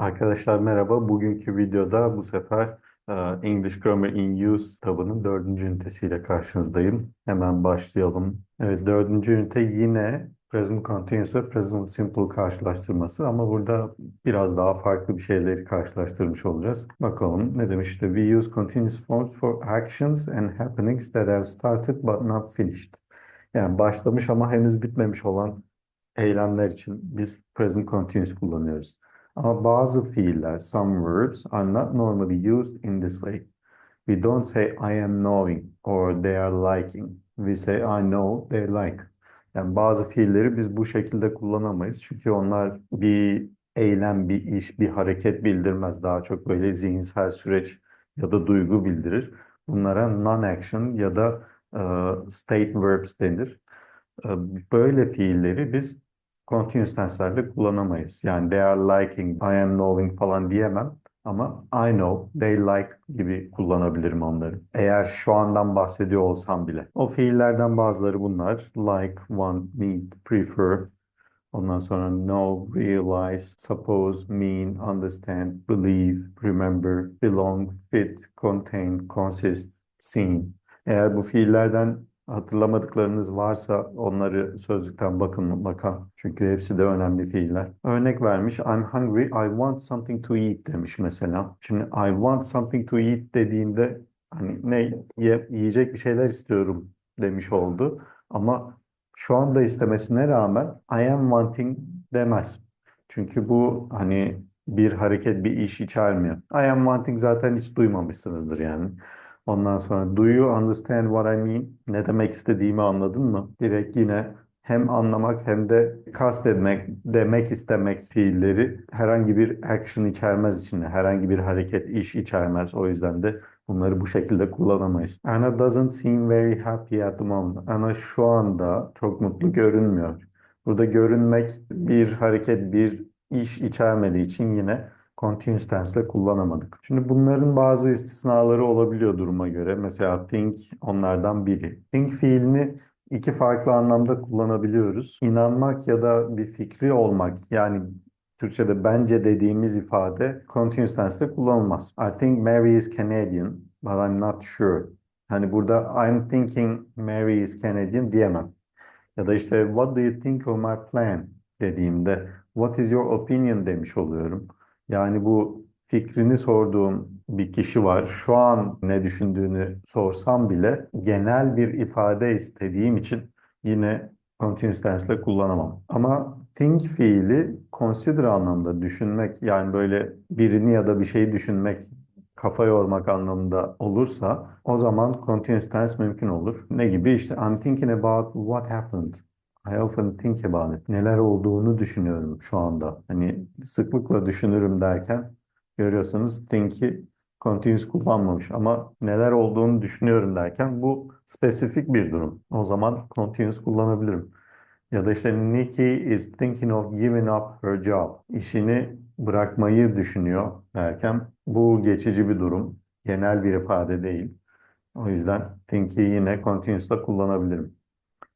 Arkadaşlar merhaba. Bugünkü videoda bu sefer e, English Grammar in Use kitabının dördüncü ünitesiyle karşınızdayım. Hemen başlayalım. Evet dördüncü ünite yine Present Continuous ve Present Simple karşılaştırması ama burada biraz daha farklı bir şeyleri karşılaştırmış olacağız. Bakalım ne demiş işte We use continuous forms for actions and happenings that have started but not finished. Yani başlamış ama henüz bitmemiş olan eylemler için biz present continuous kullanıyoruz. Ama bazı fiiller, some words are not normally used in this way. We don't say I am knowing or they are liking. We say I know, they like. Yani bazı fiilleri biz bu şekilde kullanamayız. Çünkü onlar bir eylem, bir iş, bir hareket bildirmez. Daha çok böyle zihinsel süreç ya da duygu bildirir. Bunlara non-action ya da e, state verbs denir. E, böyle fiilleri biz continuous tense'lerde kullanamayız. Yani they are liking, I am knowing falan diyemem. Ama I know, they like gibi kullanabilirim onları. Eğer şu andan bahsediyor olsam bile. O fiillerden bazıları bunlar. Like, want, need, prefer. Ondan sonra know, realize, suppose, mean, understand, believe, remember, belong, fit, contain, consist, seem. Eğer bu fiillerden hatırlamadıklarınız varsa onları sözlükten bakın mutlaka. Çünkü hepsi de önemli fiiller. Örnek vermiş. I'm hungry, I want something to eat demiş mesela. Şimdi I want something to eat dediğinde hani ne ye, yiyecek bir şeyler istiyorum demiş oldu. Ama şu anda istemesine rağmen I am wanting demez. Çünkü bu hani bir hareket, bir iş içermiyor. I am wanting zaten hiç duymamışsınızdır yani. Ondan sonra do you understand what I mean? Ne demek istediğimi anladın mı? Direkt yine hem anlamak hem de kast etmek, demek istemek fiilleri herhangi bir action içermez içinde. Herhangi bir hareket, iş içermez. O yüzden de bunları bu şekilde kullanamayız. Anna doesn't seem very happy at the moment. Anna şu anda çok mutlu görünmüyor. Burada görünmek bir hareket, bir iş içermediği için yine continuous tense ile kullanamadık. Şimdi bunların bazı istisnaları olabiliyor duruma göre. Mesela think onlardan biri. Think fiilini iki farklı anlamda kullanabiliyoruz. İnanmak ya da bir fikri olmak yani Türkçe'de bence dediğimiz ifade continuous tense'de kullanılmaz. I think Mary is Canadian but I'm not sure. Hani burada I'm thinking Mary is Canadian diyemem. Ya da işte what do you think of my plan dediğimde what is your opinion demiş oluyorum. Yani bu fikrini sorduğum bir kişi var. Şu an ne düşündüğünü sorsam bile genel bir ifade istediğim için yine continuous tense ile kullanamam. Ama think fiili consider anlamda düşünmek yani böyle birini ya da bir şeyi düşünmek kafa yormak anlamında olursa o zaman continuous tense mümkün olur. Ne gibi? İşte I'm thinking about what happened. I often think about it. Neler olduğunu düşünüyorum şu anda. Hani sıklıkla düşünürüm derken görüyorsunuz think'i continuous kullanmamış ama neler olduğunu düşünüyorum derken bu spesifik bir durum. O zaman continuous kullanabilirim. Ya da işte Nikki is thinking of giving up her job. İşini bırakmayı düşünüyor derken bu geçici bir durum. Genel bir ifade değil. O yüzden think'i yine continuous'la kullanabilirim.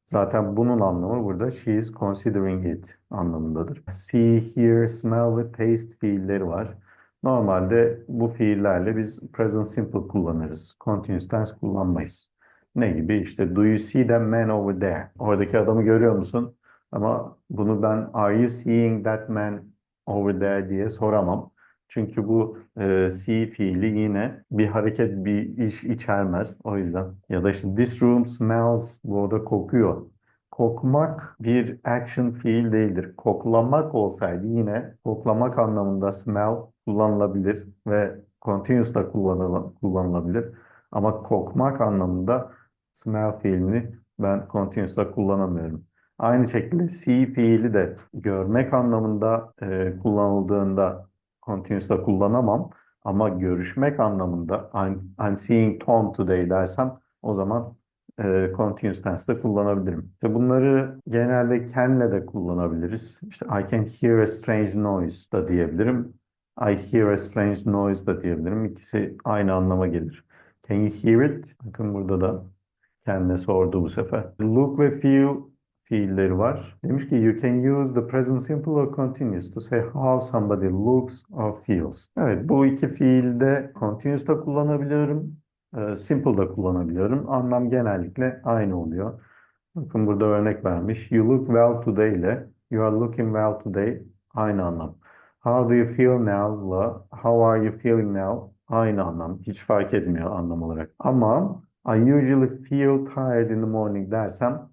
Zaten bunun anlamı burada she is considering it anlamındadır. See, hear, smell ve taste fiilleri var. Normalde bu fiillerle biz present simple kullanırız. Continuous tense kullanmayız. Ne gibi? İşte do you see that man over there? Oradaki adamı görüyor musun? Ama bunu ben are you seeing that man over there diye soramam. Çünkü bu e, see fiili yine bir hareket, bir iş içermez. O yüzden. Ya da işte this room smells. Bu oda kokuyor. Kokmak bir action fiil değildir. Koklamak olsaydı yine koklamak anlamında smell kullanılabilir ve continuous da kullanılabilir. Ama kokmak anlamında smell fiilini ben continuous'la kullanamıyorum. Aynı şekilde see fiili de görmek anlamında e, kullanıldığında continuous'la kullanamam. Ama görüşmek anlamında I'm, I'm seeing Tom today dersem o zaman e, continuous tense'de kullanabilirim. İşte bunları genelde can'le de kullanabiliriz. İşte I can hear a strange noise da diyebilirim. I hear a strange noise da diyebilirim. İkisi aynı anlama gelir. Can you hear it? Bakın burada da kendine sordu bu sefer. Look ve feel fiilleri var. Demiş ki you can use the present simple or continuous to say how somebody looks or feels. Evet bu iki fiilde continuous da kullanabiliyorum. e, Simple da kullanabiliyorum. Anlam genellikle aynı oluyor. Bakın burada örnek vermiş. You look well today ile you are looking well today aynı anlam. How do you feel now ile how are you feeling now aynı anlam. Hiç fark etmiyor anlam olarak. Ama I usually feel tired in the morning dersem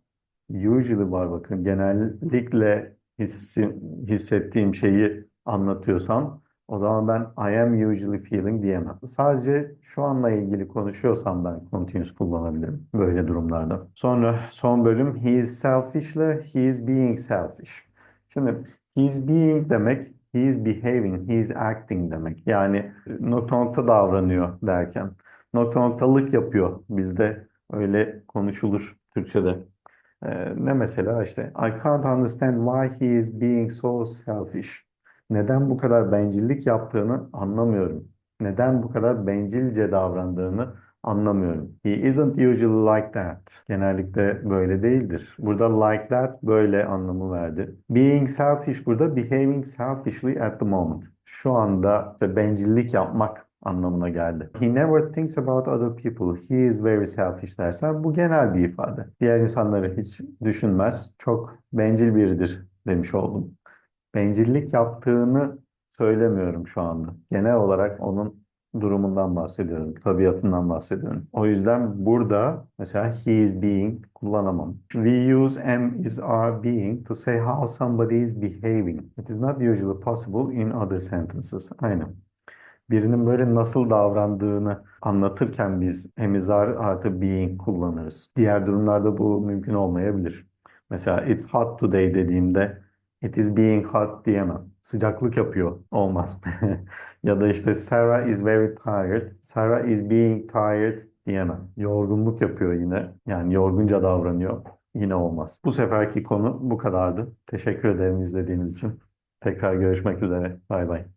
usually var bakın. Genellikle hissi, hissettiğim şeyi anlatıyorsam o zaman ben I am usually feeling diyemem. Sadece şu anla ilgili konuşuyorsam ben continuous kullanabilirim böyle durumlarda. Sonra son bölüm he is selfish ile he is being selfish. Şimdi he is being demek he is behaving, he is acting demek. Yani nokta nokta davranıyor derken nokta noktalık yapıyor bizde öyle konuşulur Türkçe'de. Ee, ne mesela işte I can't understand why he is being so selfish. Neden bu kadar bencillik yaptığını anlamıyorum. Neden bu kadar bencilce davrandığını anlamıyorum. He isn't usually like that. Genellikle böyle değildir. Burada like that böyle anlamı verdi. Being selfish burada behaving selfishly at the moment. Şu anda işte bencillik yapmak anlamına geldi. He never thinks about other people. He is very selfish dersen bu genel bir ifade. Diğer insanları hiç düşünmez. Çok bencil biridir demiş oldum. Bencillik yaptığını söylemiyorum şu anda. Genel olarak onun durumundan bahsediyorum, tabiatından bahsediyorum. O yüzden burada mesela he is being kullanamam. We use am is are being to say how somebody is behaving. It is not usually possible in other sentences. Aynen birinin böyle nasıl davrandığını anlatırken biz emizar artı being kullanırız. Diğer durumlarda bu mümkün olmayabilir. Mesela it's hot today dediğimde it is being hot diyemem. Sıcaklık yapıyor. Olmaz. ya da işte Sarah is very tired. Sarah is being tired diyemem. Yorgunluk yapıyor yine. Yani yorgunca davranıyor. Yine olmaz. Bu seferki konu bu kadardı. Teşekkür ederim izlediğiniz için. Tekrar görüşmek üzere. Bay bay.